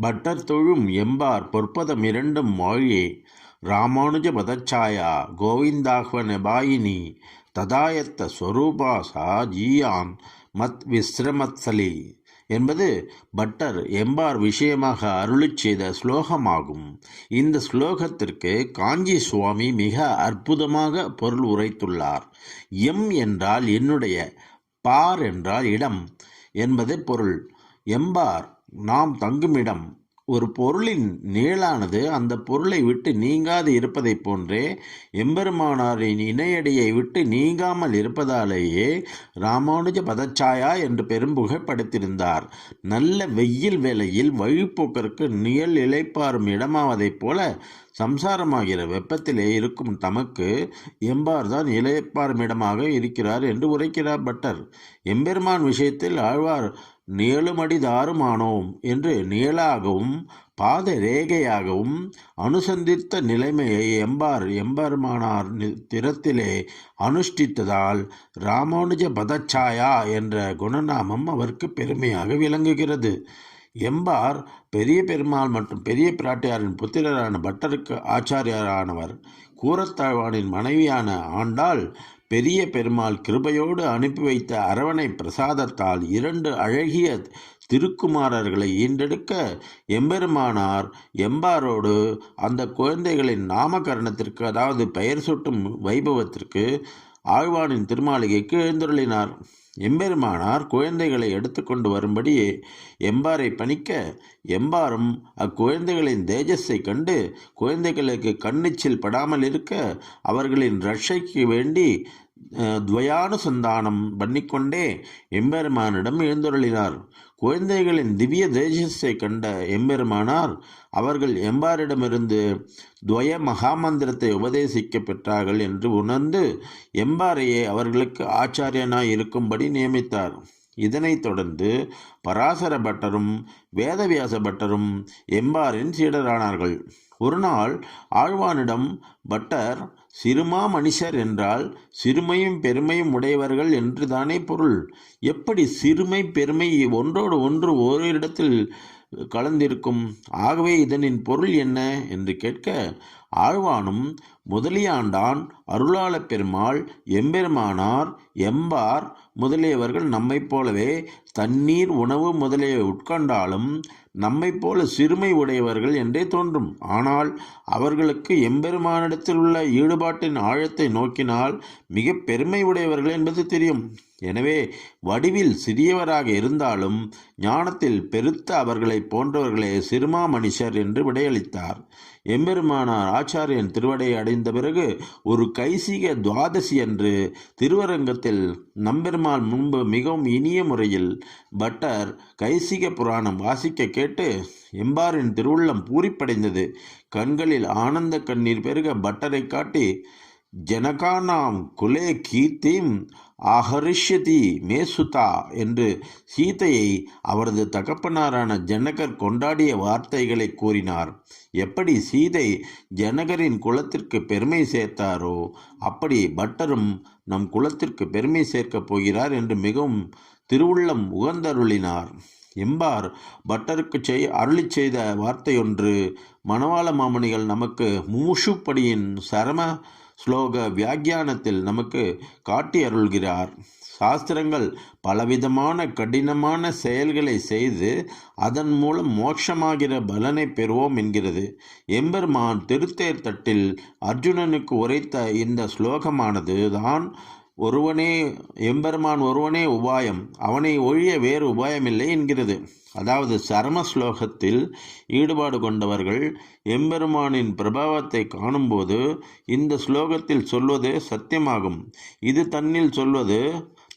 Butter தொழும் எம்பார் பொற்பதம் இரண்டும் மொழியே. ராமானுஜ பதச்சாயா கோவிந்தாஹ்வனபாயினி ததாயத்த ஸ்வரூபா சா ஜீயான் மத் விஸ்ரமத்சலி என்பது பட்டர் எம்பார் விஷயமாக அருளி செய்த ஸ்லோகமாகும். இந்த ஸ்லோகத்திற்கு காஞ்சி சுவாமி மிக அற்புதமாக பொருள் உரைத்துள்ளார். எம் என்றால் என்னுடைய பார் என்றால் இடம் என்பது பொருள். எம்பார் நாம் தங்குமிடம் ஒரு பொருளின் நிழலானது அந்த பொருளை விட்டு நீங்காது இருப்பதைப் போன்றே எம்பெருமானாரின் இணையடியை விட்டு நீங்காமல் இருப்பதாலேயே ராமானுஜ பதச்சாயா என்று பெரும்புகைப்படுத்தியிருந்தார் நல்ல வெயில் வேளையில் வழிப்போக்கருக்கு நிழல் இழைப்பாரும் இடமாவதைப் போல சம்சாரமாகிற வெப்பத்திலே இருக்கும் தமக்கு எம்பார்தான் இழைப்பாரும் இடமாக இருக்கிறார் என்று உரைக்கிறார் பட்டர். எம்பெருமான் விஷயத்தில் ஆழ்வார் நீளுமடி தாருமானோம் என்று நீளாகவும் பாத ரேகையாகவும் அனுசந்தித்த நிலைமையை எம்பார் எம்பெருமானார் திறத்திலே அனுஷ்டித்ததால் ராமானுஜ பதச்சாயா என்ற குணநாமம் அவருக்கு பெருமையாக விளங்குகிறது. எம்பார் பெரிய பெருமாள் மற்றும் பெரிய பிராட்டியாரின் புத்திரரான பட்டருக்கு ஆச்சாரியரானவர் கூரத்தாழ்வானின் மனைவியான ஆண்டாள் பெரிய பெருமாள் கிருபையோடு அனுப்பி வைத்த அரவணை பிரசாதத்தால் இரண்டு அழகிய திருக்குமாரர்களை ஈண்டெடுக்க எம்பெருமானார் எம்பாரோடு அந்த குழந்தைகளின் நாமகரணத்திற்கு அதாவது பெயர் சூட்டும் வைபவத்திற்கு ஆழ்வானின் திருமாளிகைக்கு எழுந்தருளினார் எம்பெருமானார் குழந்தைகளை எடுத்துக்கொண்டு வரும்படி எம்பாரை பணிக்க எம்பாரும் அக்குழந்தைகளின் தேஜஸை கண்டு குழந்தைகளுக்கு கண்ணிச்சில் படாமல் இருக்க அவர்களின் ரட்சைக்கு வேண்டி துவயானுசந்தானம் பண்ணிக்கொண்டே எம்பெருமானிடம் எழுந்தருளினார். குழந்தைகளின் திவ்ய தேஜஸை கண்ட எம்பெருமானார் அவர்கள் எம்பாரிடமிருந்து துவய மகாமந்திரத்தை உபதேசிக்க பெற்றார்கள் என்று உணர்ந்து எம்பாரையே அவர்களுக்கு ஆச்சாரியனாய் இருக்கும்படி நியமித்தார். இதனைத் தொடர்ந்து பராசர பட்டரும் வேதவியாச பட்டரும் எம்பாரின் சீடரானார்கள். ஒருநாள் ஆழ்வானிடம் பட்டர் சிறுமா மனுஷர் என்றால் சிறுமையும் பெருமையும் உடையவர்கள் என்று தானே பொருள்? எப்படி சிறுமை பெருமை ஒன்றோடு ஒன்று ஓரிடத்தில் கலந்திருக்கும்? ஆகவே இதனின் பொருள் என்ன? என்று கேட்க ஆழ்வானும் முதலியாண்டான் அருளாளப் பெருமாள் எம்பெருமானார் எம்பார் முதலியவர்கள் நம்மைப் போலவே தண்ணீர் உணவு முதலிய உட்கொண்டாலும் நம்மைப் போல சிறுமை உடையவர்கள் என்றே தோன்றும். ஆனால் அவர்களுக்கு எம்பெருமானிடத்தில் உள்ள ஈடுபாட்டின் ஆழத்தை நோக்கினால் மிக பெருமை உடையவர்கள் என்பது தெரியும். எனவே வடிவில் சிறியவராக இருந்தாலும் ஞானத்தில் பெருத்த அவர்களை போன்றவர்களே சிறுமா மனுஷர் என்று விடையளித்தார். எம்பெருமானார் ஆச்சாரியன் திருவடை அடைந்த பிறகு ஒரு கைசிக துவாதசி அன்று திருவரங்கத்தில் நம்பெருமாள் முன்பு மிகவும் இனிய முறையில் பட்டர் கைசிக புராணம் வாசிக்க கேட்டு எம்பாரின் திருவுள்ளம் பூரிப்படைந்தது. கண்களில் ஆனந்த கண்ணீர் பெருக பட்டரை காட்டி ஜனகானாம் குலே கீர்த்திம் ஆஹரிஷ்யதி மேசுதா என்று சீதையை அவரது தகப்பனாரான ஜனகர் கொண்டாடிய வார்த்தைகளை கூறினார். எப்படி சீதை ஜனகரின் குலத்திற்கு பெருமை சேர்த்தாரோ அப்படி பட்டரும் நம் குலத்திற்கு பெருமை சேர்க்கப் போகிறார் என்று மிகவும் திருவுள்ளம் உகந்தருளினார். எம்பார் பட்டருக்கு செய் அருளி செய்த வார்த்தையொன்று மணவாள மாமணிகள் நமக்கு மூஷுப்படியின் சரம ஸ்லோக வியாக்கியானத்தில் நமக்கு காட்டி அருள்கிறார். சாஸ்திரங்கள் பலவிதமான கடினமான செயல்களை செய்து அதன் மூலம் மோட்சமாகிற பலனை பெறுவோம் என்கிறது. எம்பெருமான் திருத்தேர் தட்டில் அர்ஜுனனுக்கு உரைத்த இந்த ஸ்லோகமானது தான் ஒருவனே எம்பெருமான் ஒருவனே உபாயம் அவனை ஒழிய வேறு உபாயமில்லை என்கிறது. அதாவது சரம ஸ்லோகத்தில் ஈடுபாடு கொண்டவர்கள் எம்பெருமானின் பிரபாவத்தை காணும்போது இந்த ஸ்லோகத்தில் சொல்வது சத்தியமாகும். இது தன்னில் சொல்வது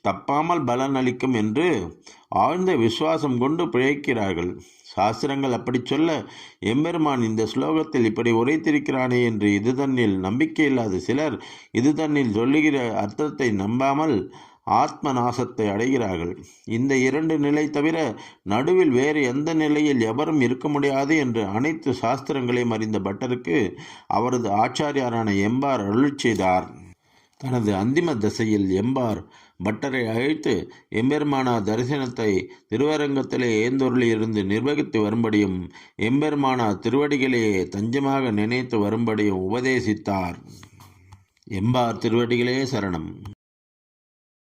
தப்பாமல் பலன் அளிக்கும் என்று ஆழ்ந்த விசுவாசம் கொண்டு பிழைக்கிறார்கள். சாஸ்திரங்கள் அப்படி சொல்ல எம்பெருமான் இந்த ஸ்லோகத்தில் இப்படி உரைத்திருக்கிறானே என்று இது தன்னில் நம்பிக்கையில்லாத சிலர் இது தன்னில் சொல்லுகிற அர்த்தத்தை நம்பாமல் ஆத்ம நாசத்தை அடைகிறார்கள். இந்த இரண்டு நிலை தவிர நடுவில் வேறு எந்த நிலையில் எவரும் இருக்க முடியாது என்று அனைத்து சாஸ்திரங்களையும் அறிந்த பட்டருக்கு அவரது ஆச்சாரியாரான எம்பார் அருள் செய்தார். தனது அந்திம தசையில் எம்பார் பட்டரை அழைத்து எம்பெருமானார் தரிசனத்தை திருவரங்கத்திலே ஏந்தொருளிலிருந்து நிர்வகித்து வரும்படியும் எம்பெருமானார் திருவடிகளையே தஞ்சமாக நினைத்து வரும்படியும் உபதேசித்தார். எம்பார் திருவடிகளே சரணம்.